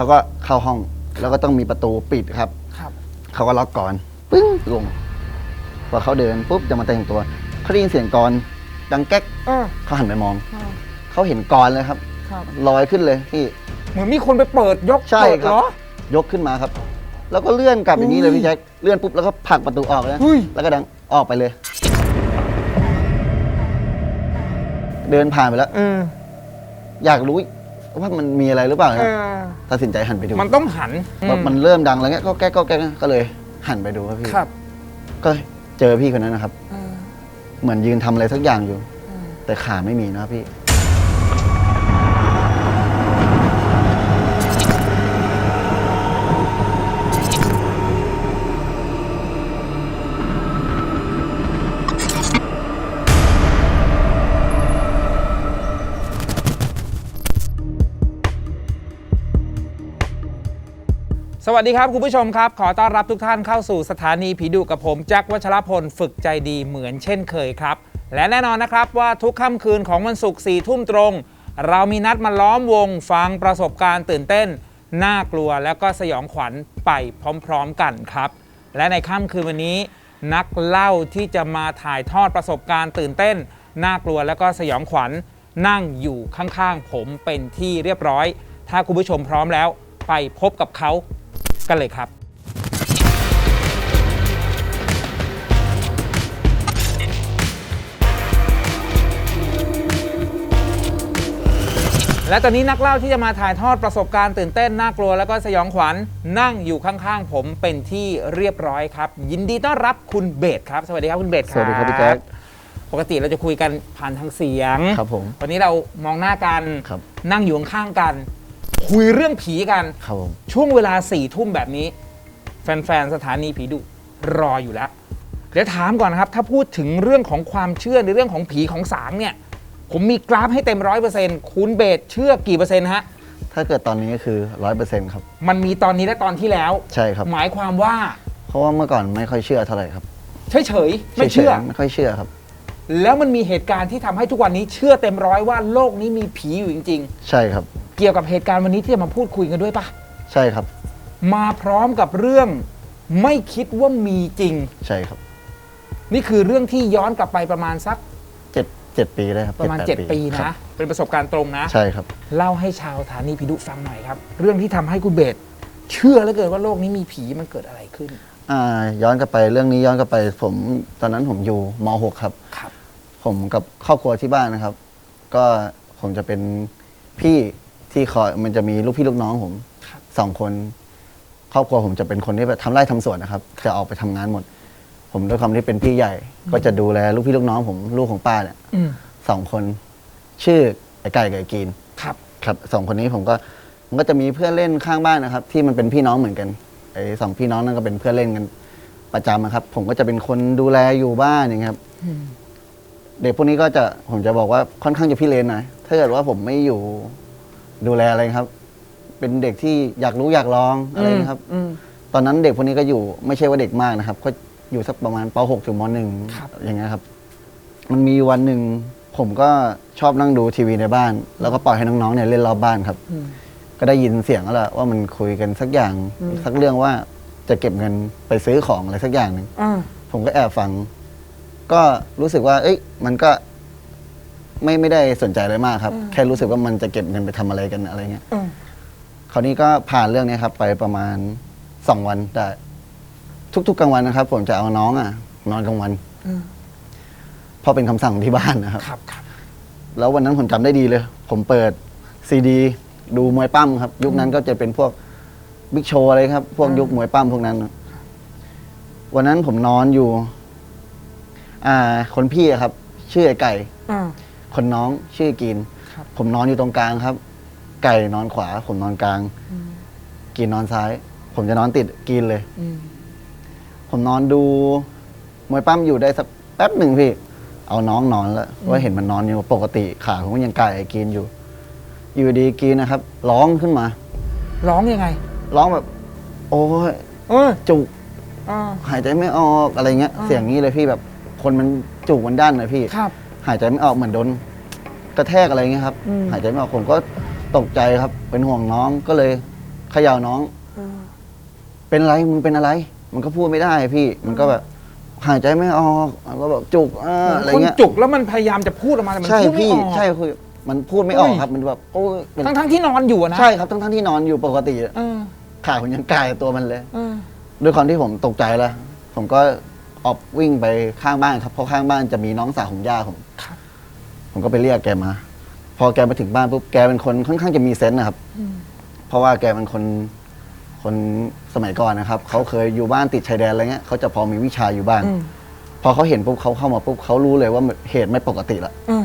เขาก็เข้าห้อง แล้วก็ต้องมีประตูปิดครับ ครับเขาก็ล็อกก่อนปึ้งลงพอเขาเดินปุ๊บจะมาแต่งตัวเขาได้ยินเสียงกรดังแก๊กเออเขาหันไปมองเออเขาเห็นกรเลยครับครับ ลอยขึ้นเลยพี่ เหมือนมีคนไปเปิดยกใช่เปิดครับ เหรอ ยกขึ้นมาครับ แล้วก็เลื่อนกลับอย่างนี้เลยอุ้ยพี่แจ็คเลื่อนปุ๊บแล้วก็ผลักประตูออกเลยอุ้ย แล้วก็ดังออกไปเลย เดินผ่านไปแล้ว เอออยากรู้ ว่ามันมีอะไรหรือเปล่าเอนะอตัดสินใจหันไปดูมันต้องหันว่ามันเริ่มดังแล้วเงี้ยก็แก๊กก็แก๊กก็เลย หันไปดูครับพี่ครับ ก็เจอพี่คนนั้นนะครับเออเหมือนยืนทำอะไรสักอย่างอยู่เออแต่ขาไม่มีนะครับพี่ วัสดีครับคุณผู้ชมครับ ขอต้อนรับทุกท่านเข้าสู่สถานีผีดุกับผมแจ็ควัชรพลฝึกใจดีเหมือนเช่นเคยครับ และแน่นอนนะครับว่าทุกค่ำคืนของวันศุกร์สี่ทุ่มตรง เรามีนัดมาล้อมวงฟังประสบการณ์ตื่นเต้น น่ากลัวแล้วก็สยองขวัญไปพร้อมๆกันครับ และในค่ำคืนวันนี้ นักเล่าที่จะมาถ่ายทอดประสบการณ์ตื่นเต้น น่ากลัวแล้วก็สยองขวัญนั่งอยู่ข้างๆผมเป็นที่เรียบร้อย ถ้าคุณผู้ชมพร้อมแล้ว ไปพบกับเขา กันเลยครับ และตอนนี้นักเล่าที่จะมาถ่ายทอดประสบการณ์ตื่นเต้นน่ากลัวแล้วก็สยองขวัญนั่งอยู่ข้างๆผมเป็นที่เรียบร้อยครับ ยินดีต้อนรับคุณเบสครับ สวัสดีครับคุณเบสครับ สวัสดีครับพี่แจ๊คปกติเราจะคุยกันผ่านทางเสียง ครับผม วันนี้เรามองหน้ากัน ครับ นั่งอยู่ข้างๆกัน คุยเรื่องผีกันครับผมช่วงเวลาสี่ทุ่มแบบนี้ แฟนๆสถานีผีดุรออยู่แล้ว เดี๋ยวถามก่อนนะครับ ถ้าพูดถึงเรื่องของความเชื่อในเรื่องของผีของสางเนี่ย ผมมีกราฟให้เต็มร้อยเปอร์เซ็นต์คุณเบสเชื่อกี่เปอร์เซ็นต์ฮะถ้าเกิดตอนนี้ก็คือร้อยเปอร์เซ็นต์ครับ มันมีตอนนี้และตอนที่แล้ว ใช่ครับ หมายความว่าเพราะว่าเมื่อก่อนไม่ค่อยเชื่อเท่าไหร่ครับเฉยๆไม่เชื่อ ฉยๆไม่ค่อยเชื่อครับ แล้วมันมีเหตุการณ์ที่ทำให้ทุกวันนี้เชื่อเต็มร้อยว่าโลกนี้มีผีอยู่จริงใช่ครับๆ เกี่ยวกับเหตุการณ์วันนี้ที่จะมาพูดคุยกันด้วยปะใช่ครับ มาพร้อมกับเรื่องไม่คิดว่ามีจริง ใช่ครับ นี่คือเรื่องที่ย้อนกลับไปประมาณสักเจ็ดเจ็ดปีได้ครับประมาณแปด7ปีครันะบเป็นประสบการณ์ตรงนะ ใช่ครับ เล่าให้ชาวสถานีพิดุฟังหน่อยครับ เรื่องที่ทำให้คุณเบสเชื่อเหลือเกินว่าโลกนี้มีผีมันเกิดอะไรขึ้นอ่าย้อนกลับไปเรื่องนี้ย้อนกลับไป ผมตอนนั้นผมอยู่ม .6 ครับ ครับ ผมกับครอบครัวที่บ้านนะครับ ก็ผมจะเป็นพี่ ที่คอยมันจะมีลูกพี่ลูกน้องผมครับสองคน ครอบครัวผมจะเป็นคนที่แบบทำไร่ทำสวนนะครับ จะออกไปทำงานหมด ผมด้วยความที่เป็นพี่ใหญ่ ก็จะดูแลลูกพี่ลูกน้องผมลูกของป้าเนี่ยอืมสองคน ชื่อไอ้ไก่กับไอ้กีน ครับ ครับสองคนนี้ผมก็ผมก็จะมีเพื่อนเล่นข้างบ้านนะครับ ที่มันเป็นพี่น้องเหมือนกันไอ้สองพี่น้องนั่นก็เป็นเพื่อนเล่นกันประจำนะครับ ผมก็จะเป็นคนดูแลอยู่บ้านอย่างเงี้ยครับอืมเด็กพวกนี้ก็จะผมจะบอกว่าค่อนข้างจะพี่เลนหน่อยถ้าเกิดว่าผมไม่อยู่ ดูแลอะไรครับ เป็นเด็กที่อยากรู้อยากลองอะไรนะครับ อืม ตอนนั้นเด็กพวกนี้ก็อยู่ไม่ใช่ว่าเด็กมากนะครับ ก็อยู่สักประมาณป .6 ถึงม .1 ครับอย่างเงี้ยครับ มันมีวันหนึ่งผมก็ชอบนั่งดูทีวีในบ้าน แล้วก็ปล่อยให้น้องๆเนี่ยเล่นรอบบ้านครับ อืม ก็ได้ยินเสียงแล้วล่ะว่ามันคุยกันสักอย่างอืม สักเรื่องว่าจะเก็บเงินไปซื้อของอะไรสักอย่างหนึ่ง อ่าผมก็แอบฟัง ก็รู้สึกว่า เอ้ย มันก็ ไม่ไม่ได้สนใจอะไรมากครับ แค่รู้สึกว่ามันจะเก็บเงินไปทำอะไรกันอะไรเงี้ยอืม คราวนี้ก็ผ่านเรื่องนี้ครับ ไปประมาณสองวันได้ทุก ๆกลางวันนะครับ ผมจะเอาน้องอะ นอนกลางวันอืมเพราะเป็นคำสั่งของที่บ้านนะครับ ครับครับ แล้ววันนั้นผมจำได้ดีเลย ผมเปิดซีดี ดูมวยปั้มครับ ยุคนั้นก็จะเป็นพวกบิ๊กโชว์อะไรครับ พวกยุคมวยปั้มพวกนั้น วันนั้นผมนอนอยู่ อ่า คนพี่อะครับ ชื่อไอ้ไก่อ่า คนน้องชื่อกีนครับ ผมนอนอยู่ตรงกลางครับ ไก่นอนขวา ผมนอนกลาง อืมกีนนอนซ้าย ผมจะนอนติดกีนเลย อืมผมนอนดูมวยปั้มอยู่ได้สักแป๊บหนึ่งพี่ เอาน้องนอนแล้วว่าเห็นมันนอนอยู่ปกติขาผมก็ยังไก่ไอ้กีนอยู่ อยู่ดีกีนนะครับ ร้องขึ้นมา ร้องยังไง ร้องแบบ โอ้ยเออจุก อ่า หายใจไม่ออกอะไรเงี้ย อ่า เสียงนี้เลยพี่แบบคนมันจุกมันด้านเลยพี่ ครับ หายใจไม่ออกเหมือนโดนกระแทกอะไรเงี้ยครับ อืม หายใจไม่ออกผมก็ตกใจครับ เป็นห่วงน้องก็เลยเขย่าน้องเป็นอะไรมึงเป็นอะไร มันก็พูดไม่ได้พี่ มันก็แบบหายใจไม่ออกมันก็แบบจุกเอออะไรคนเงี้ยจุกแล้วมันพยายามจะพูดออกมาแต่มันใช่พูดไม่พี่ออก ใช่คือมันพูดไม่ออกเฮ้ยครับ มันแบบโอ้ยเป็นทั้งทั้งๆที่นอนอยู่อะนะใช่ครับทั้งทั้งที่นอนอยู่ปกติอะเออขาผมยังกายตัวมันเลย เออด้วยความที่ผมตกใจแล้วผมก็ ออกวิ่งไปข้างบ้านครับเพราะข้างบ้านจะมีน้องสาวของย่าผมครับ ผมก็ไปเรียกแกมา พอแกมาถึงบ้านปุ๊บแกเป็นคนค่อนข้างจะมีเซนส์นะครับเพราะว่าแกเป็นคนคนสมัยก่อนนะครับ เขาเคยอยู่บ้านติดชายแดนอะไรเงี้ยเขาจะพอมีวิชาอยู่บ้าง อืมพอเขาเห็นปุ๊บเขาเข้ามาปุ๊บเขารู้เลยว่าเหตุไม่ปกติละเออ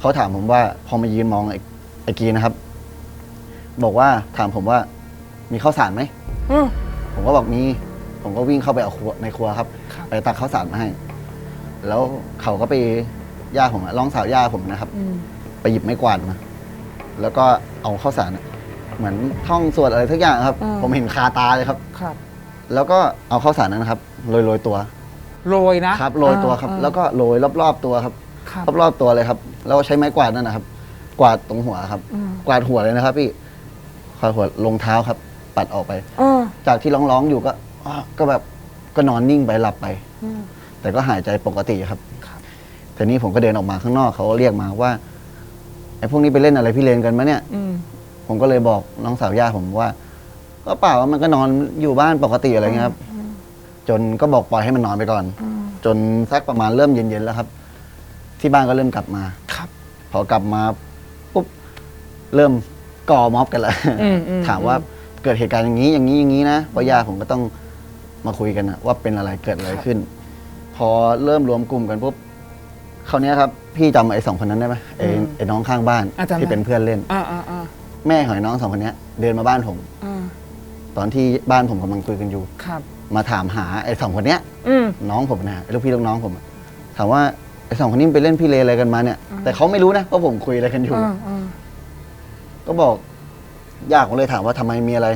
เขาถามผมว่าพอมายืนมองไอ้ไอ้กีนะครับ บอกว่าถามผมว่ามีข้าวสารไหมเออผมก็บอกมี ผมก็วิ่งเข้าไปเอาครัวในครัวครับครับ ไปตักข้าวสารมาให้ แล้วเขาก็ไปย่าผมอะร้องสาวย่าผมนะครับ อืมไปหยิบไม้กวาดมา แล้วก็เอาข้าวสารอะเหมือนท่องสวดอะไรทุกอย่างครับผมเห็นคาตาเลยครับ ครับแล้วก็เอาข้าวสารนั้นนะครับโรยโรยๆตัวโรยนะครับโรยตัวครับเออแล้วก็โรยรอบๆตัวครับ ครับรอบๆตัวเลยครับ แล้วใช้ไม้กวาดนั่นนะครับ กวาดตรงหัวครับ อืมกวาดหัวเลยนะครับพี่กวาดหัวลงเท้าครับ ปัดออกไป เออจากที่ร้องๆอยู่ก็อ้อ ก็แบบก็นอนนิ่งไปหลับไป อืมแต่ก็หายใจปกติครับครับแต่นี้ผมก็เดินออกมาข้างนอกเขาก็เรียกมาว่าไอ้พวกนี้ไปเล่นอะไรพี่เลนกันมาเนี่ย อืม ผมก็เลยบอกน้องสาวย่าผมว่า ก็เปล่ามันก็นอนอยู่บ้านปกติอะไรเงี้ยครับจนก็บอกปล่อยให้มันนอนไปก่อน อืม จนสักประมาณเริ่มเย็นๆแล้วครับ ที่บ้านก็เริ่มกลับมา ครับ พอกลับมาปุ๊บเริ่มก่อม็อบกันแล้วอืมอืม ถามว่าเกิดเหตุการณ์อย่างนี้อย่างนี้อย่างนี้นะเพราะย่าผมก็ต้อง มาคุยกันนะว่าเป็นอะไรเกิดอะไรขึ้น พอเริ่มรวมกลุ่มกันปุ๊บคราวเนี้ยครับ พี่จำไอ้สองคนนั้นได้ไหมไอ้ไอ้น้องข้างบ้านอะจำได้ที่เป็นเพื่อนเล่น อ่าอ่าอ่าแม่ของไอ้น้องสองคนเนี้ยเดินมาบ้านผม อ่าตอนที่บ้านผมกำลังคุยกันอยู่ ครับ มาถามหาไอ้สองคนเนี้ย อืม น้องผมนะไอ้ลูกพี่ลูกน้องผมอะถามว่าไอ้สองคนนี้มันไปเล่นพี่เลอะไรกันมาเนี่ยอืมแต่เขาไม่รู้นะว่าผมคุยอะไรกันอยู่ อ่าอ่าก็บอกยากผมเลยถามว่าทำไมมีอะไร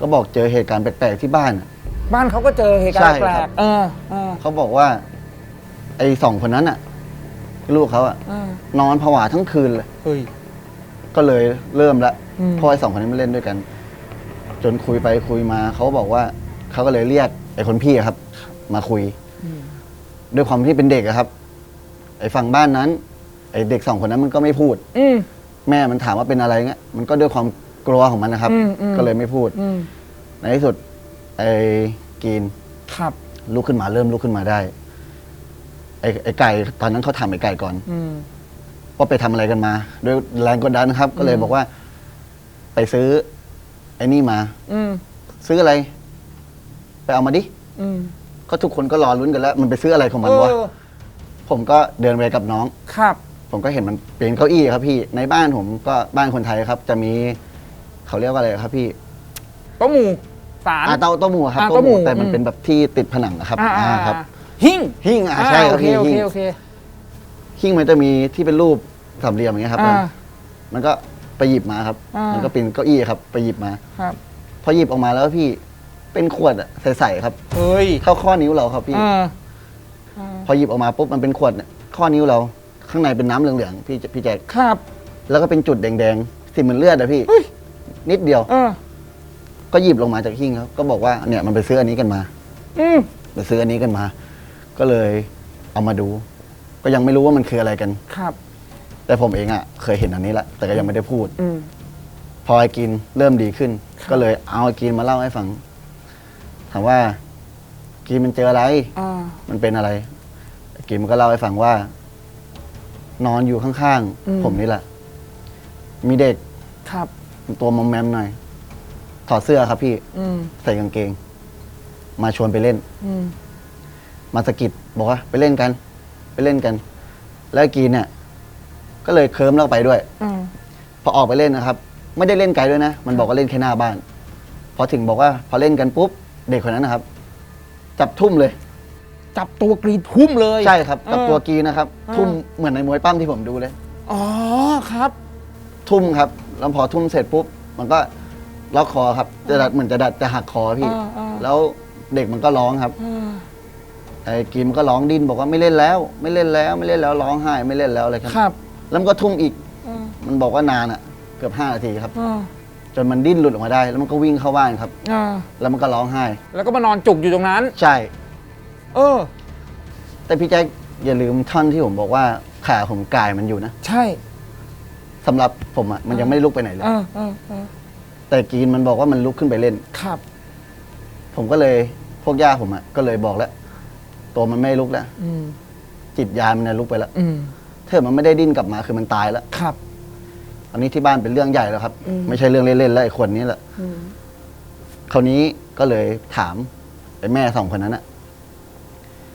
ก็บอกเจอเหตุการณ์แปลกๆที่บ้านอะ บ้านเขาก็เจอเหตุการใช่ณ์แปลครักบๆเออเออเขาบอกว่า ไอ้สองคนนั้นอะ ลูกเขาอะเออนอนผวาทั้งคืนเลย เฮ้ย ก็เลยเริ่มละอืม เพราะไอ้สองคนนี้มาเล่นด้วยกัน จนคุยไปคุยมาเขาบอกว่าเขาก็เลยเรียกไอ้คนพี่อะครับ มาคุย อืมด้วยความที่เป็นเด็กอะครับ ไอ้ฝั่งบ้านนั้น ไอ้เด็กสองคนนั้นมันก็ไม่พูด อืม แม่มันถามว่าเป็นอะไรเงี้ยมันก็ด้วยความกลัวของมันนะครับ อืมอืม ก็เลยไม่พูด อืมในที่สุด ไอ้กีนครับลุกขึ้นมาเริ่มลุกขึ้นมาได้ ไอ้ไอ้ไก่ ตอนนั้นเขาถามไอ้ไก่ก่อน อืม ว่าไปทำอะไรกันมา ด้วยแรงกดดันครับ ก็เลยอืม บอกว่า ไปซื้อ ไอ้นี่มา อืมซื้ออะไร ไปเอามาดิ อืมก็ทุกคนก็รอลุ้นกันแล้ว มันไปซื้ออะไรของมันวะ เออผมก็เดินไปกับน้อง ครับ ผมก็เห็นมันเป็นเก้าอี้ครับพี่ ในบ้านผมก็บ้านคนไทยครับ จะมีเขาเรียกว่าอะไรครับพี่ โต๊ะหมู่ สาร อ่าเต้าเต้าหมูครับอ่าเต้าหมูเต้าหมู่แต่มันอืม เป็นแบบที่ติดผนังนะครับอ่าอ่าอ่าครับหิ้งหิ้งอ่าใช่คโอรับเคพี่โอหิ้เคงโอเคหิ้งมันจะมีที่เป็นรูปสามเหลี่ยมอย่างเงี้ยครับ อ่า มันก็ไปหยิบมาครับ อ่ามั มันก็เป็นเก้าอี้ครับ ไปหยิบมา ครับพอหยิบออกมาแล้วพี่เป็นขวดอะใสๆครับ เฮ้ยเท่าข้อนิ้วเราครับพี่ อ่าอ่าพอหยิบออกมาปุ๊บมันเป็นขวดเนี่ยข้อนิ้วเรา ข้างในเป็นน้ำเหลืองๆพี่พี่แจ็คครับ แล้วก็เป็นจุดแดงๆสีเหมือนเลือดอะพี่ เฮ้ย นิดเดียว เออ ก็หยิบลงมาจากหิ้งครับก็บอกว่าเนี่ยมันไปซื้ออันนี้กันมา อืมไปซื้ออันนี้กันมา ก็เลยเอามาดู ก็ยังไม่รู้ว่ามันคืออะไรกัน ครับ แต่ผมเองอะเคยเห็นอันนี้ละแต่ก็ยังไม่ได้พูด อืม พอไอ้กินเริ่มดีขึ้น ครับ ก็เลยเอาไอ้กินมาเล่าให้ฟังถามว่ากินมันเจออะไร อ่า มันเป็นอะไรไอ้กินมันก็เล่าให้ฟังว่า นอนอยู่ข้างอืม ๆ ผมนี่แหละ มีเด็กครับ ตัวมอมแมมหน่อย ถอดเสื้อครับพี่อืมใส่กางเกง มาชวนไปเล่น อืมมาสะกิดบอกว่าไปเล่นกัน ไปเล่นกัน แล้วไอ้กินเนี่ย ก็เลยเคิร์มแล้วไปด้วย อืมพอออกไปเล่นนะครับ ไม่ได้เล่นไกลด้วยนะ มันบอกว่าเล่นแค่หน้าบ้าน พอถึงบอกว่า พอเล่นกันปุ๊บ เด็กคนนั้นนะครับ จับทุ่มเลย จับตัวกรีดทุ่มเลยใช่ครับกับเออตัวกีนะครับ เออ ทุ่มเหมือนในมวยปั้มที่ผมดูเลย อ๋อครับ ทุ่มครับ แล้วพอทุ่มเสร็จปุ๊บ มันก็ ล็อกคอครับ จะดัดเหมือนจะดัดจะหักคอพี่ อ่าอ่า แล้วเด็กมันก็ร้องครับอ่าไอ้กีมันก็ร้องดิ้นบอกว่าไม่เล่นแล้ว ไม่เล่นแล้วไม่เล่นแล้วร้องไห้ไม่เล่นแล้วอะไรครับครับแล้วมันก็ทุ่มอีกอ่ามันบอกว่านานอะ เกือบห้านาทีครับ อ่าจนมันดิ้นหลุดออกมาได้ แล้วมันก็วิ่งเข้าบ้านครับ อ่าแล้วมันก็ร้องไห้ แล้วก็มานอนจุกอยู่ตรงนั้น ใช่ เออ แต่พี่แจ๊คอย่าลืมท่อนที่ผมบอกว่าขาผมกายมันอยู่นะใช่สำหรับผมอะมันยังไม่ได้ลุกไปไหนเลย เออเออเออ แต่กรีนมันบอกว่ามันลุกขึ้นไปเล่น ครับ ผมก็เลยพวกย่าผมอะก็เลยบอกแล้วตัวมันไม่ลุกแล้วอืมจิตยานมันน่ะลุกไปแล้วอืมถ้ามันไม่ได้ดิ้นกลับมาคือมันตายแล้ว ครับ อันนี้ที่บ้านเป็นเรื่องใหญ่แล้วครับอืมไม่ใช่เรื่องเล่นๆแล้วไอ้คนนี้แหละอืมคราวนี้ก็เลยถามไอ้แม่สองคนนั้นอะ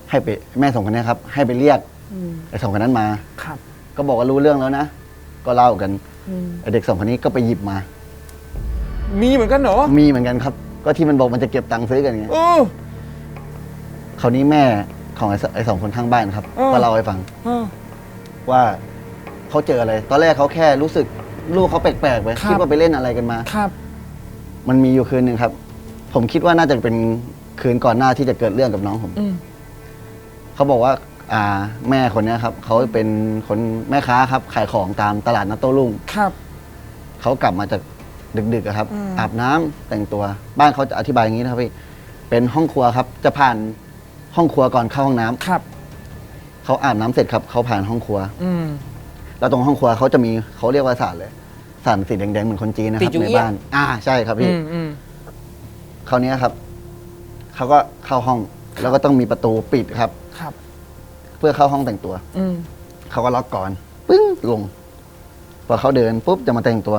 ให้ไปแม่สองคนนี้ครับ ให้ไปเรียกอืมไอ้สองคนนั้นมา ครับ ก็บอกว่ารู้เรื่องแล้วนะ ก็เล่ากันอืมไอ้เด็กสองคนนี้ก็ไปหยิบมา มีเหมือนกันเหรอมีเหมือนกันครับ ก็ที่มันบอกมันจะเก็บตังค์ซื้อกันไงเออ คราวนี้แม่ของไอ้สไอ้สองคนข้างบ้านครับเออ ก็เล่าให้ฟังเออ ว่าเขาเจออะไร ตอนแรกเขาแค่รู้สึกลูกเขาแปลกๆไปครับ คิดว่าไปเล่นอะไรกันมา ครับ มันมีอยู่คืนหนึ่งครับ ผมคิดว่าน่าจะเป็นคืนก่อนหน้าที่จะเกิดเรื่องกับน้องผม อืมเขาบอกว่า อ่า แม่คนเนี้ยครับเขาเป็นคนแม่ค้าครับ ขายของตามตลาดนัดโต้รุ่ง ครับ เขากลับมาจาก ดึกๆอะครับอืมอาบน้ำแต่งตัว บ้านเขาจะอธิบายอย่างนี้นะครับพี่เป็นห้องครัวครับ จะผ่านห้องครัวก่อนเข้าห้องน้ำครับ เขาอาบน้ำเสร็จครับเขาผ่านห้องครัว อืม แล้วตรงห้องครัวเขาจะมีเขาเรียกว่าสารเลยสารสีแดงๆเหมือนคนจีนนะคติรับจูในเอี้ย บ้าน อ่าใช่ครับอืพี่มอืม คราวเนี้ยครับ เขาก็เข้าห้อง แล้วก็ต้องมีประตูปิดครับ ครับ เพื่อเข้าห้องแต่งตัว อืม เขาก็ล็อกก่อนปึ้งลง พอเขาเดินปุ๊บจะมาแต่งตัว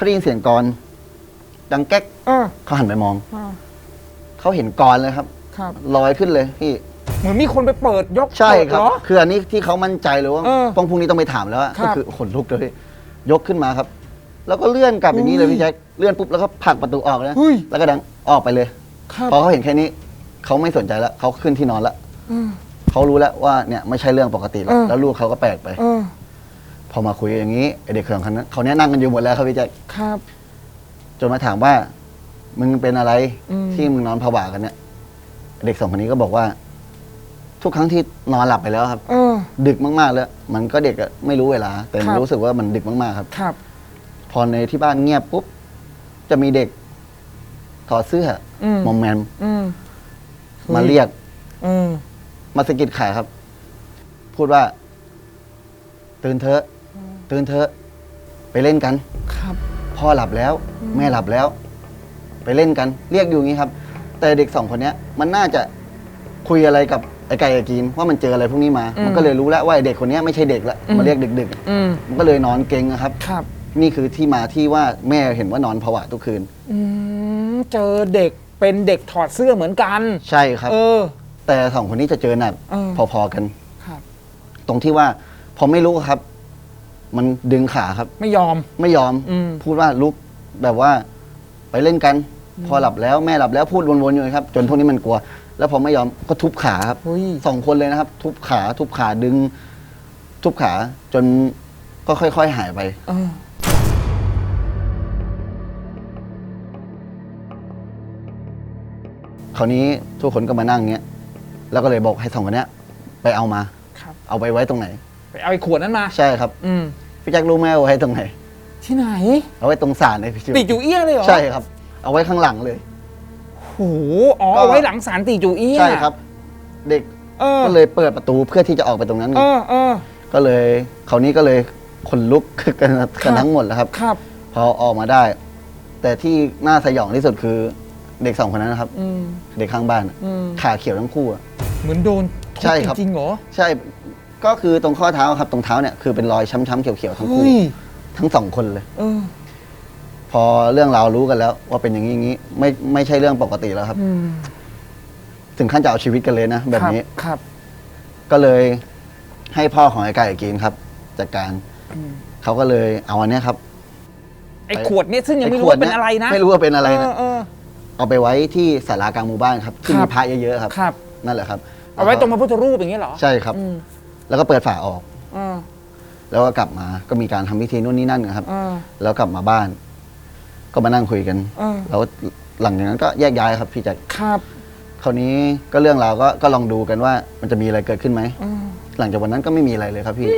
เขาได้ยินเสียงกรดังแก๊กเออเขาหันไปมองเออเขาเห็นกรเลยครับครับ ลอยขึ้นเลยพี่เหมือนมีคนไปเปิดยกใช่เปิดครับ เหอคืออันนี้ที่เขามั่นใจเลยว่าเออต้องพรุ่งนี้ต้องไปถามแล้วอะครับก็คือขนลุกเลยยกขึ้นมาครับ แล้วก็เลื่อนกลับอย่างนี้เลยอุ้ยพี่แจ็คเลื่อนปุ๊บแล้วก็ผลักประตูออกนะเฮ้ย แล้วก็ดังออกไปเลย ครับพอเขาเห็นแค่นี้เขาไม่สนใจแล้วเขาขึ้นที่นอนแล้วเออ เขารู้แล้วว่าเนี่ยไม่ใช่เรื่องปกติแล้วเออ แล้วลูกเขาก็แปลกไป เออ พอมาคุยอย่างนี้ไอ้เด็กสองคนนั้นเขาเนี่ยนั่งกันอยู่หมดแล้วครับพี่แจ็คครับ จนมาถามว่า มึงเป็นอะไรอืม ที่มึงนอนผวากันเนี่ยเด็กสองคนนี้ก็บอกว่า ทุกครั้งที่นอนหลับไปแล้วครับ เออ ดึกมากๆแล้ว มันก็เด็กอะไม่รู้เวลา แต่มันครับ รู้สึกว่ามันดึกมากๆครับ ครับ พอในที่บ้านเงียบปุ๊บ จะมีเด็กถอดเสื้ออืมมอมแมมอืม มาเรียก อืม มาสะกิดขาครับ พูดว่า ตื่นเถอะ ตื่นเถอะ ไปเล่นกัน ครับ พ่อหลับแล้ว แม่หลับแล้ว ไปเล่นกัน เรียกอยู่อย่างนี้ครับ แต่เด็กสองคนเนี้ย มันน่าจะคุยอะไรกับไอ้ไก่กับกีนว่ามันเจออะไรพวกนี้มาอืมมันก็เลยรู้แล้วว่าไอ้เด็กคนเนี้ยไม่ใช่เด็กละอืมมาเรียกดึกอืมๆมันก็เลยนอนเก่งนะครับ ครับ นี่คือที่มาที่ว่าแม่เห็นว่านอนผวาทุกคืน อืมเจอเด็กเป็นเด็กถอดเสื้อเหมือนกัน ใช่ครับ เออ แต่สองคนนี้จะเจอหนักเออ พอๆกัน ครับ ตรงที่ว่าพอไม่รู้ครับ มันดึงขาครับ ไม่ยอม ไม่ยอมอืม พูดว่าลุกแบบว่าไปเล่นกัน พอหลับแล้วแม่หลับแล้วพูดวนๆอยู่ครับ จนพวกนี้มันกลัว แล้วพอไม่ยอมก็ทุบขาครับเฮ้ยสองคนเลยนะครับ ทุบขาทุบขาดึง ทุบขาจนก็ค่อย ๆ หายไป เออคราวนี้ทุกคนก็มานั่งเงี้ย แล้วก็เลยบอกให้สองคนเนี้ย ไปเอามา ครับ เอาไปไว้ตรงไหน ไปเอาไอ้ขวดนั้นมา ใช่ครับอืม พี่แจ็ครู้ไหมเอาไว้ตรงไหน ที่ไหน เอาไว้ตรงศาลเลยพี่ชิวตีจูเอี้ยเลยเหรอใช่ครับ เอาไว้ข้างหลังเลย โอ้โหอ๋อก็ เอาไว้หลังสารตีจูเอี้ยใช่ครับ เด็กเออก็เลยเปิดประตูเพื่อที่จะออกไปตรงนั้นไงเออเออ ก็เลยคราวนี้ก็เลยขนลุกกันกันทั้งหมดแล้วครับ ครับ พอออกมาได้ แต่ที่น่าสยองที่สุดคือเด็กสองคนนั้นนะครับ อืม เด็กข้างบ้านอะอืม ขาเขียวทั้งคู่อะ เหมือนโดนทุบใช่ครับ จริงๆเหรอ ใช่ ก็คือตรงข้อเท้าครับตรงเท้าเนี่ยคือเป็นรอยช้ำๆเขียวๆทั้งคู่เฮ้ยทั้งสองคนเลยเออ พอเรื่องราวรู้กันแล้ว ว่าเป็นอย่างนี้อย่างนี้ไม่ไม่ใช่เรื่องปกติแล้วครับ อืมถึงขั้นจะเอาชีวิตกันเลยนะแบบนี้ ครับก็เลยให้พ่อของไอ้ไก่กินครับจัดการอืมเขาก็เลยเอาอันเนี้ยครับไอ้ขวดเนี่ยซึ่งยังไม่อ้รู้ขวดว่าเป็นอะไรนะไม่รู้ว่าเป็นอะไรนะเออเออ เอาไปไว้ที่ศาลากลางหมู่บ้านครับที่คมีรับพระเยอะๆครับ ครับ นั่นแหละครับเอาไว้ตรงพระพุทธรูปอย่างเงี้ยเหรอ ใช่ครับ อืม แล้วก็เปิดฝาออกเออแล้วก็กลับมา ก็มีการทำพิธีนู่นนี่นั่นกันครับเออแล้วกลับมาบ้าน ก็มานั่งคุยกันเออแล้วหลังจากนั้นก็แยกย้ายครับพี่แจ็คครับ คราวนี้ก็เรื่องราวก็ก็ลองดูกันว่ามันจะมีอะไรเกิดขึ้นไหมเออหลังจากวันนั้นก็ไม่มีอะไรเลยครับพี่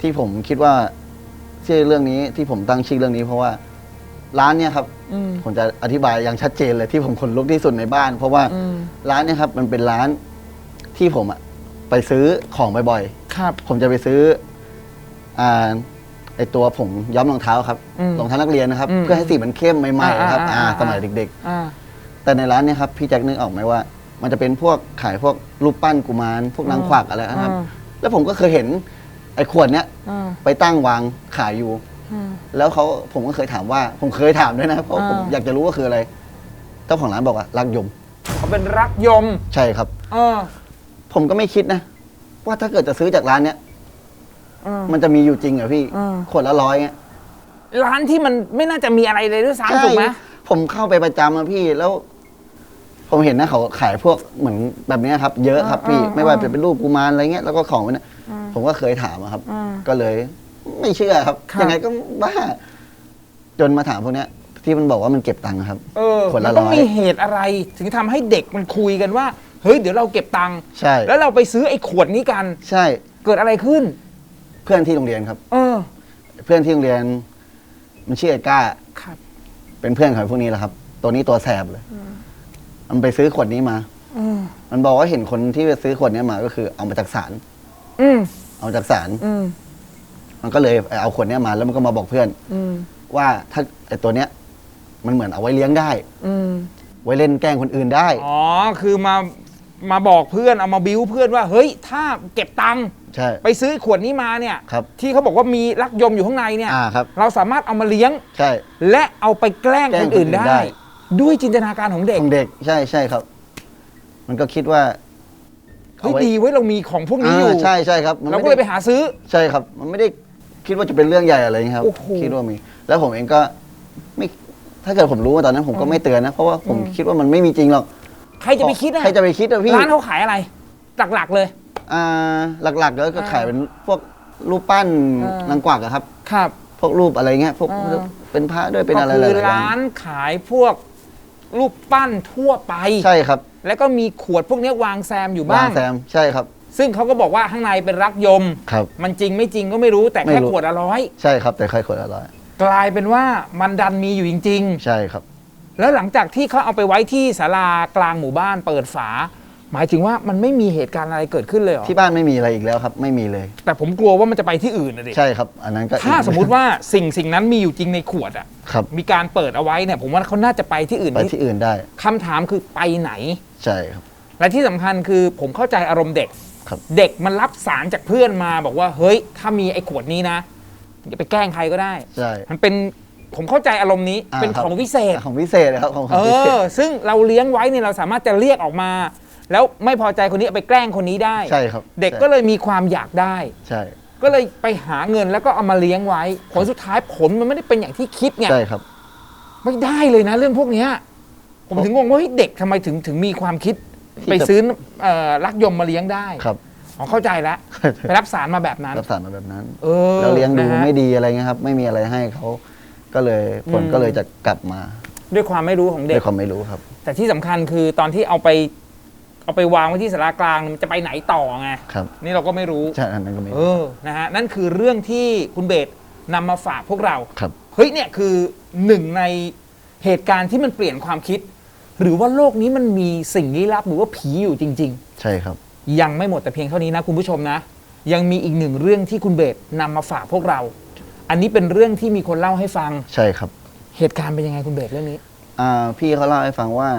ที่ผมคิดว่าชื่อเรื่องนี้ที่ผมตั้งชื่อเรื่องนี้ เพราะว่าร้านเนี่ยครับ อืม ผมจะอธิบายอย่างชัดเจนเลยที่ผมขนลุกที่สุดในบ้าน เพราะว่าอืม ร้านเนี่ยครับ มันเป็นร้านที่ผมอะ ไปซื้อของบ่อยครับ ๆ ผมจะไปซื้ออ่าไอตัวผงย้อมรองเท้าครับอืมรองเท้านักเรียนนะครับ อืมเพื่อให้สีมันเข้มใหม่ๆนะครับอ่าอ่าอ่า สมัยเด็ก อ่า ๆ แต่ในร้านเนี่ยครับพี่แจ็คนึกออกไหมว่า มันจะเป็นพวกขายพวกรูปปั้นกุมารพวกนางขวักอะไรนะครับ อ่า แล้วผมก็เคยเห็นไอ้ขวดเนี้ยอ่าไปตั้งวางขายอยู่ อ่า แล้วเขาผมก็เคยถามว่า ผมเคยถามด้วยนะเพราะอ่าผมอยากจะรู้ว่าคืออะไรเจ้าของร้านบอกว่ารักยม เขาเป็นรักยม ใช่ครับ เออ ผมก็ไม่คิดนะ ว่าถ้าเกิดจะซื้อจากร้านเนี้ยเออมันจะมีอยู่จริงเหรอพี่อ่าขวดละร้อยเงี้ยร้านที่มันไม่น่าจะมีอะไรเลยด้วยใช่ซ้ำถูกไหมผมเข้าไปประจำอะพี่แล้ว ผมเห็นนะเขาขายพวกเหมือนแบบเนี้ยครับ เยอะครับพี่ ไม่ว่าจะเป็นรูปกุมารอะไรเงี้ยแล้วก็ของมันยผมก็เคยถามอะครับอ่าก็เลย ไม่เชื่อครับครับยังไงก็บ้าจนมาถามพวกเนี้ย ที่มันบอกว่ามันเก็บตังค์ครับ เออขวดละมันต้องร้อย มีเหตุอะไร ถึงทำให้เด็กมันคุยกันว่า เฮ้ยเดี๋ยวเราเก็บตังค์ใช่ แล้วเราไปซื้อไอ้ขวดนี้กัน ใช่เกิดอะไรขึ้น เพื่อนที่โรงเรียนครับ เออ เพื่อนที่โรงเรียน มันชื่อไอ้ก้า ครับ เป็นเพื่อนของพวกนี้แหละครับ ตัวนี้ตัวแสบเลย มันไปซื้อขวดนี้มา อืมมันบอกว่าเห็นคนที่ไปซื้อขวดนี้มาก็คือ เอามาจากศาลอืมเอามาจากศาลอืมมันก็เลยเอาขวดนี้มาแล้วมันก็มาบอกเพื่อน อืมว่าถ้าไอ้ตัวเนี้ย มันเหมือนเอาไว้เลี้ยงได้ อืมไว้เล่นแกล้งคนอื่นได้ อ๋อคือมา มาบอกเพื่อนเอามาบิ้วเพื่อนว่าเฮ้ยถ้าเก็บตังค์ใช่ ไปซื้อขวดนี้มาเนี่ยครับ ที่เขาบอกว่ามีรักยมอยู่ข้างในเนี่ย อ่าครับ เราสามารถเอามาเลี้ยง ใช่ และเอาไปแกล้งแกล้คงนอื่นคนอื่นได้ ได้ ด้วยจินตนาการของเด็กของเด็กใช่ใช่ครับ มันก็คิดว่าเฮ้ยอาไว้ดีเว้ยเรามีของพวกนี้อยู่อ่าใช่ใช่ครับมันเราม่ก็ด้เลยไปหาซื้อ ใช่ครับ มันไม่ได้คิดว่าจะเป็นเรื่องใหญ่อะไรอย่างเงี้ยครับ โอ้โหคิดว่ามี แล้วผมเองก็ไม่ ถ้าเกิดผมรู้ว่าตอนนั้นผมก็ไม่เตือนนะ เพราะว่าผมคิดว่ามันไม่มีจริงหรอก ใครจะไปคิดอะใครจะไปคิดอะพี่ร้านเขาขายอะไร หลักๆเลย อ่าหลักๆแล้วก็อ่าขายเป็นพวกรูปปั้นอ่านนางกวักอะครับ ครับ พวกรูปอะไรเงี้ยพวกอ่าเป็นพระด้วยเป็นอะไรก็หคือลายๆอย่าร้างนขายพวกรูปปั้นทั่วไปใช่ครับ แล้วก็มีขวดพวกเนี้ยวางแซมอยู่วาบ้างงแซมใช่ครับ ซึ่งเขาก็บอกว่าข้างในเป็นรักยมครับ มันจริงไม่จริงก็ไม่รู้แต่ไม่แค่รู้ขวดละร้อยใช่ครับแต่ใครขวดละร้อยกลายเป็นว่ามันดันมีอยู่จริงใช่ครับๆ แล้วหลังจากที่เขาเอาไปไว้ที่ศาลากลางหมู่บ้านเปิดฝา หมายถึงว่ามันไม่มีเหตุการณ์อะไรเกิดขึ้นเลยเหรอที่บ้านไม่มีอะไรอีกแล้วครับ ไม่มีเลย แต่ผมกลัวว่ามันจะไปที่อื่นนะดิใช่ครับ อันนั้นก็ถ้าอีกสมมุติว่าสิ่งสิ่งนั้นมีอยู่จริงในขวดอะครับมีการเปิดเอาไว้เนี่ย ผมว่าเขาน่าจะไปที่อื่นไปที่อื่นได้คำถามคือไปไหน ใช่ครับ และที่สำคัญคือผมเข้าใจอารมณ์เด็กครับ เด็กมันรับสารจากเพื่อนมาบอกว่าเฮ้ย ถ้ามีไอ้ขวดนี้นะอย่าไปแกล้งใครก็ได้ ใช่ มันเป็น ผมเข้าใจอารมณ์นี้อ่าเป็นครับ ของวิเศษ ของพิเศษนะครับของขอเองพิเศษอ ซึ่งเราเลี้ยงไว้เนี่ยเราสามารถจะเรียกออกมา แล้วไม่พอใจคนนี้เอาไปแกล้งคนนี้ได้ ใช่ครับเด็กก็เลยมีความอยากได้ ใช่ก็เลยไปหาเงินแล้วก็เอามาเลี้ยงไว้ ผลสุดท้ายผลมันไม่ได้เป็นอย่างที่คิดไงใช่ครับ ไม่ได้เลยนะเรื่องพวกเนี้ยผมถึงงงว่าเฮ้ยเด็กทำไมถึงถึงมีความคิด ที่ไปจะซื้อเอ่อรักยมมาเลี้ยงได้ครับอ๋อเข้าใจแล้วไปรับสารมาแบบนั้น รับสารมาแบบนั้น เออแล้วเลี้ยงดูนะฮะ ไม่ดีอะไรเงี้ยครับ ไม่มีอะไรให้เขา ก็เลยผลอืมก็เลยจะกลับมาด้วยความไม่รู้ของด้เด็วก ยความไม่รู้ครับ แต่ที่สำคัญคือตอนที่เอาไป เอาไปวางไว้ที่สารากลางมันจะไปไหนต่อไงครับนี่เราก็ไม่รู้ ใช่อันนั้นก็ไม่เอรู้อ นะฮะ นั่นคือเรื่องที่คุณเบสนำมาฝากพวกเรา ครับ เฮ้ยเนี่ยคือหนึ่งในเหตุการณ์ที่มันเปลี่ยนความคิด หรือว่าโลกนี้มันมีสิ่งลี้ลับหรือว่าผีอยู่จริง ใช่ครับ ๆ ยังไม่หมดแต่เพียงเท่านี้นะคุณผู้ชมนะ ยังมีอีกหนึ่งเรื่องที่คุณเบสนำมาฝากพวกเรา อันนี้เป็นเรื่องที่มีคนเล่าให้ฟัง ใช่ครับ เหตุการณ์เป็นยังไงคุณเบสเรื่องนี้ อ่าพี่เขาเล่าให้ฟังว่า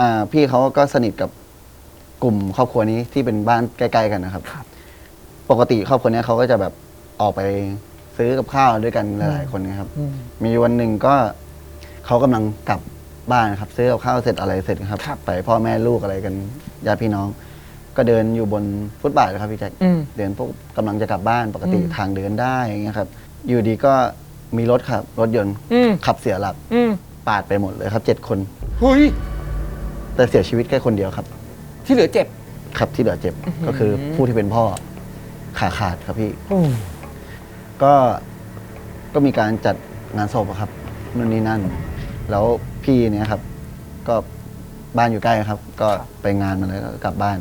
อ่า พี่เขาก็สนิทกับกลุ่มครอบครัวนี้ที่เป็นบ้านใกล้ ๆ กันนะครับ ครับ ปกติครอบครัวเนี้ยเขาก็จะแบบออกไปซื้อกับข้าวด้วยกันหลายๆคนนะครับ อืม มีวันหนึ่งก็เขากำลังกลับบ้านครับ ซื้อกับข้าวเสร็จอะไรเสร็จครับ ครับ ไปพ่อแม่ลูกอะไรกันญาติพี่น้อง ก็เดินอยู่บนฟุตบาทเลยครับพี่แจ็คอืม เดินพวกกำลังจะกลับบ้านปกติอืมทางเดินได้อย่างเงี้ยครับ อยู่ดีก็มีรถครับรถยนต์อืม ขับเสียหลักอืมปาดไปหมดเลยครับเจ็ดคน เฮ้ย แต่เสียชีวิตแค่คนเดียวครับ ที่เหลือเจ็บ ครับที่เหลือเจ็บก็คือผู้ที่เป็นพ่อขาขาดครับพี่ ก็ก็มีการจัดงานศพอะครับนู่นนี่นั่น แล้วพี่เนี่ยครับ ก็บ้านอยู่ใกล้ครับ ก็ไปงานมาแล้วก็กลับบ้าน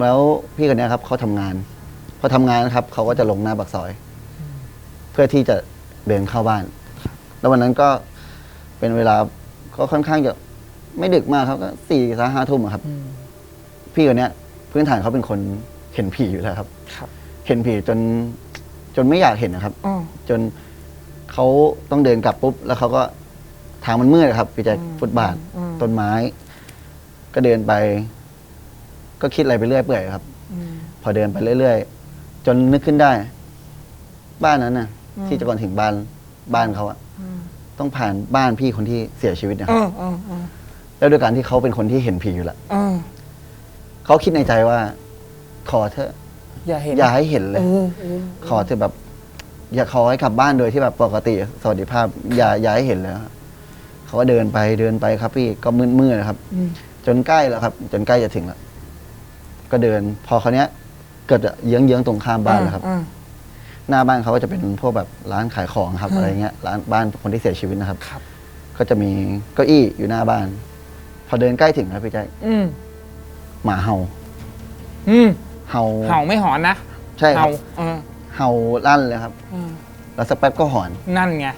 แล้วพี่คนเนี้ยครับเขาทำงานพอทำงานนะครับเขาก็จะลงหน้าปากซอย เพื่อที่จะเดินเข้าบ้าน แล้ววันนั้นก็เป็นเวลาก็ค่อนข้างจะไม่ดึกมากครับก็สี่สห้าทุ่มอะครับ อืมพี่คนเนี้ยพื้นฐานเขาเป็นคนเห็นผีอยู่แล้วครับ ครับเห็นผีจนจนไม่อยากเห็นนะครับอ๋อจนเขาต้องเดินกลับปุ๊บ แล้วเขาก็ทางมันมืดอะครับพี่แจ๊คอืมฟุตบาทอืม ต้นไม้ ก็เดินไป ก็คิดอะไรไปเรื่อยเปื่อยครับ อืม พอเดินไปเรื่อยๆ จนนึกขึ้นได้ บ้านนั้นน่ะ อืม ที่จะก่อนถึงบ้านบ้านเขาอะอืมต้องผ่านบ้านพี่คนที่เสียชีวิตนะคเอรับ อเออเออแล้วด้วยการที่เขาเป็นคนที่เห็นผีอยู่แล้วเออเขาคิดในใจว่า ขอเถอะอย่าเห็นอย่าให้เห็นเลยเออเออขอเถอะแบบ อย่าขอให้กลับบ้านโดยที่แบบปกติสวัสดิภาพ อย่าอย่าให้เห็นเลยครับเขาก็เดินไปเดินไปครับพี่ก็มืดๆนะครับ อืมจนใกล้แล้วครับ จนใกล้จะถึงแล้ว ก็เดิน พอเขาวเนี้ยเกิดจะเยื้องๆตรงข้ามบ้านแล้วครับอ่าหน้าบ้านเขาก็จะเป็นพวกแบบร้านขายของครับอืม อะไรเงี้ยร้านบ้านคนที่เสียชีวิตนะครับ ครับก็จะมีเก้าอี้อยู่หน้าบ้าน พอเดินใกล้ถึงครับพี่แจ๊คอืมหมาเห่าอืมเห่าเห่าไม่หอนนะใช่ครัเห่าบเออเห่าลั่นเลยครับ เออแล้วสักแป๊บก็หอน นั่นไง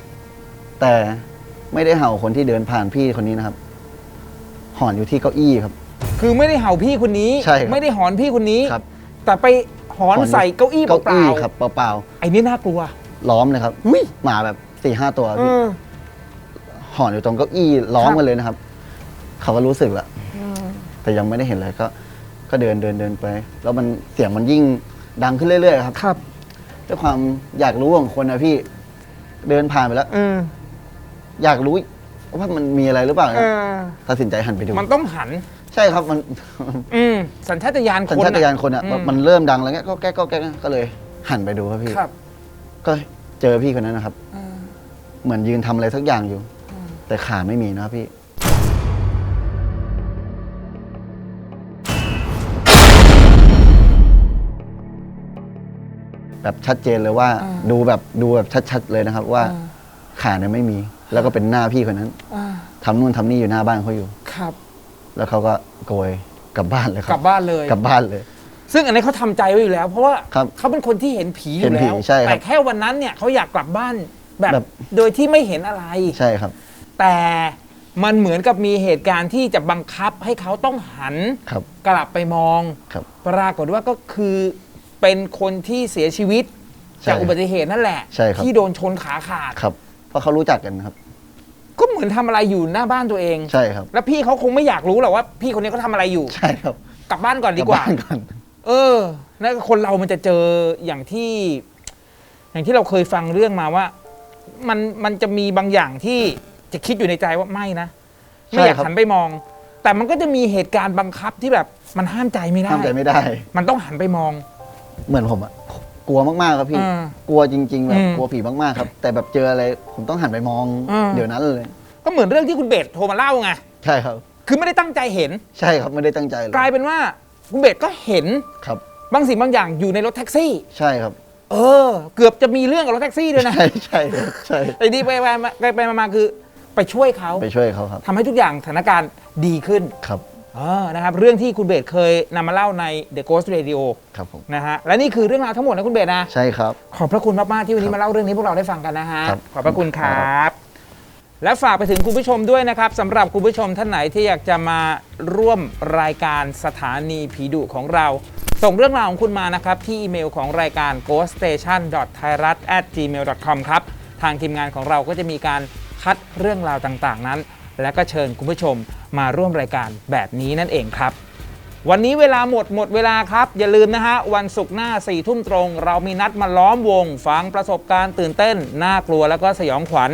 แต่ไม่ได้เห่าคนที่เดินผ่านพี่คนนี้นะครับ หอนอยู่ที่เก้าอี้ครับ คือไม่ได้เห่าพี่คนนี้ ใช่ครับไม่ได้หอนพี่คนนี้ ครับ แต่ไปหอนหอนใส่เก้าอี้เปเก้าล่าอี้ๆครับเปล่าไอ้นี่น่ากลัวๆล้อมเลยครับอุ้ยหมาแบบสี่ห้าตัวเอพี่อ หอนอยู่ตรงเก้าอี้ล้อมครับ กันเลยนะครับ เขาก็รู้สึกแล้วแต่ยังไม่ได้เห็นอะไรก็ ก็เดินเดินเดินไป แล้วมันเสียงมันยิ่งดังขึ้นเรื่อยๆครับครับด้วยความอยากรู้ของคนนะพี่ เดินผ่านไปแล้ว เอออยากรู้ว่ามันมีอะไรหรือเปล่าเออตัดสินใจหันไปดู มันต้องหัน ใช่ครับมันอืมสัญชาตญาณคนสัญชาตญาณคนอะอืมมันเริ่มดังแล้วเงี้ยก็แก้ก็แก้ก็เลยหันไปดูครับพี่ ครับ ก็เจอพี่คนนั้นนะครับเออเหมือนยืนทำอะไรสักอย่างอยู่อืมแต่ขาไม่มีนะครับพี่ แบบชัดเจนเลยว่า ดูแบบดูแบบชัดๆเลยนะครับว่าอ่าขาเนี่ยไม่มี แล้วก็เป็นหน้าพี่คนนั้นอ่าทำนู่นทำนี่อยู่หน้าบ้านเขาอยู่ ครับ แล้วเขาก็โกยกลับบ้านเลยคกรัลับบบ้านเลย กลับบ้านเลย ซึ่งอันนี้เขาทำใจไว้อยู่แล้ว เพราะว่าครับเขาเป็นคนที่เห็นผีอเห็ยู่นผีแล้วใช่ครับแต่แค่วันนั้นเนี่ยเขาอยากกลับบ้านแบบ แบบ โดยที่ไม่เห็นอะไร ใช่ครับ แต่มันเหมือนกับมีเหตุการณ์ที่จะบังคับให้เขาต้องหันครับกลับไปมอง ครับ ปรากฏว่าก็คือเป็นคนที่เสียชีวิต ใช่จากอุบัติเหตุนั่นแหละ ใช่ครับ ที่โดนชนขาขาด ครับ เพราะเขารู้จักกันครับ ก็เหมือนทำอะไรอยู่หน้าบ้านตัวเอง ใช่ครับ แล้วพี่เขาคงไม่อยากรู้หรอกว่า พี่คนนี้เขาทำอะไรอยู่ ใช่ครับกลับบ้านก่อนดีกว่า ลับบ้นก่อน เออแล้วคนเรามันจะเจออย่างที่ อย่างที่เราเคยฟังเรื่องมาว่า มันมันจะมีบางอย่างที่จะคิดอยู่ในใจว่าไม่นะไม่อยากใช่ครับ หันไปมอง แต่มันก็จะมีเหตุการณ์บังคับที่แบบมันห้ามใจไม่ได้ ห้ามใจไม่ได้ มันต้องหันไปมอง เหมือนผมอะ กลัวมากๆครับพี่ อืมกลัวจริงๆแบบอืมกลัวผีมากๆครับ แต่แบบเจออะไรผมต้องหันไปมอง อืม เดี๋ยวนั้นเลย ก็เหมือนเรื่องที่คุณเบสโทรมาเล่าไงใช่ครับ คือไม่ได้ตั้งใจเห็น ใช่ครับไม่ได้ตั้งใจเลยกลายเป็นว่าคุณเบสก็เห็นครับ บางสิ่งบางอย่างอยู่ในรถแท็กซี่ ใช่ครับ เออ เกือบจะมีเรื่องกับรถแท็กซี่ด้วยนะใช่ใช่ครับใช่ ไอ้นี่ไปไปมาไปไปมาๆคือไปช่วยเขาไปช่วยเขาครับ ทำให้ทุกอย่างสถานการณ์ดีขึ้น ครับเออ นะครับเรื่องที่คุณเบสเคยนำมาเล่าใน The Ghost Radio ครับผมนะฮะและนี่คือเรื่องราวทั้งหมดนะคุณเบสนะใช่ครับขอบพระคุณมากๆที่วันนี้ครับมาเล่าเรื่องนี้พวกเราได้ฟังกันนะฮะครับขอบพระคุณครครัับ และฝากไปถึงคุณผู้ชมด้วยนะครับสำหรับคุณผู้ชมท่านไหนที่อยากจะมาร่วมรายการสถานีผีดุของเรา ส่งเรื่องราวของคุณมานะครับที่อีเมลของรายการ ghoststation.thairat@gmail.com ครับทางทีมงานของเราก็จะมีการคัดเรื่องราวต่างๆ นั้น และก็เชิญคุณผู้ชมมาร่วมรายการแบบนี้นั่นเองครับ วันนี้เวลาหมดหมดเวลาครับ อย่าลืมนะฮะ วันศุกร์หน้า4ี่ทุ่มตรง เรามีนัดมาล้อมวง ฟังประสบการณ์ตื่นเต้น น่ากลัวแล้วก็สยองขวัญ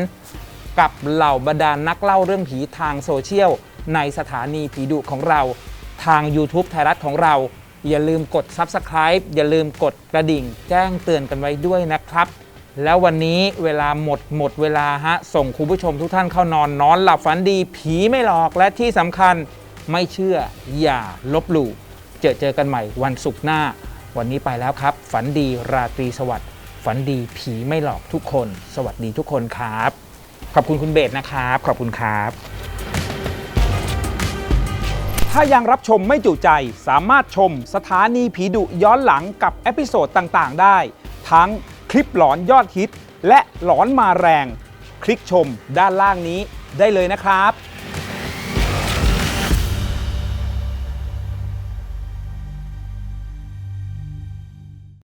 กับเหล่าบรรดานนักเล่าเรื่องผีทางโซเชียล ในสถานีผีดุของเรา ทาง YouTube ไทยรัฐของเรา อย่าลืมกด Subscribe อย่าลืมกดกระดิ่ง แจ้งเตือนกันไว้ด้วยนะครับ แล้ววันนี้เวลาหมดหมดเวลาฮะ ส่งคุณผู้ชมทุกท่านเข้านอนนอนหลับฝันดี ผีไม่หลอกและที่สำคัญไม่เชื่ออย่าลบหลู่เจอเจอกันใหม่วันศุกร์หน้า วันนี้ไปแล้วครับ ฝันดีราตรีสวัสดิ์ฝันดีผีไม่หลอกทุกคน สวัสดีทุกคนครับ ขอบคุณคุณเบสนะครับ ขอบคุณครับ ถ้ายังรับชมไม่จุใจสามารถชมสถานีผีดุย้อนหลังกับเอพิโซดต่างๆ ได้ ทั้ง คลิปหลอนยอดฮิตและหลอนมาแรง คลิกชมด้านล่างนี้ได้เลยนะครับ